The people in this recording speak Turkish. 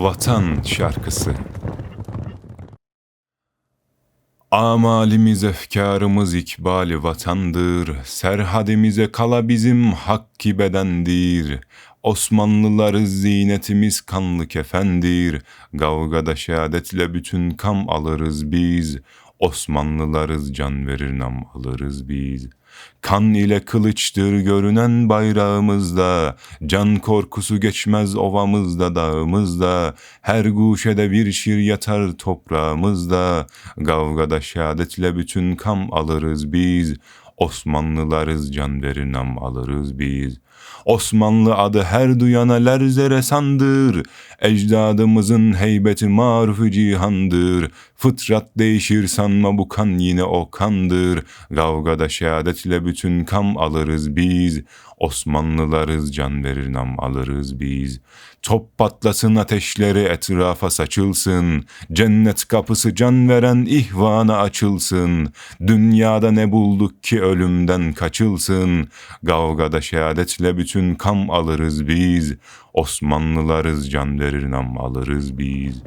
Vatan şarkısı Amalimiz, efkarımız ikbali vatandır. Serhadimize kala bizim hakki bedendir. Osmanlılarız zinetimiz kanlı kefendir. Kavgada şehadetle bütün kam alırız biz. Osmanlılarız can verir nam alırız biz. Kan ile kılıçtır görünen bayrağımızda, can korkusu geçmez ovamızda dağımızda, her guşede bir şir yatar toprağımızda, kavgada şehadetle bütün kam alırız biz, Osmanlılarız can verir nam alırız biz. Osmanlı adı her duyana lerzere sandır. Ecdadımızın heybeti marufu cihandır. Fıtrat değişir sanma bu kan yine o kandır. Kavgada şehadetle bütün kam alırız biz. Osmanlılarız can verir nam alırız biz. Top patlasın ateşleri etrafa saçılsın. Cennet kapısı can veren ihvana açılsın. Dünyada ne bulduk ki ölümden kaçılsın. Kavgada şehadetle bütün kam alırız biz. Osmanlılarız can verir nam alırız biz.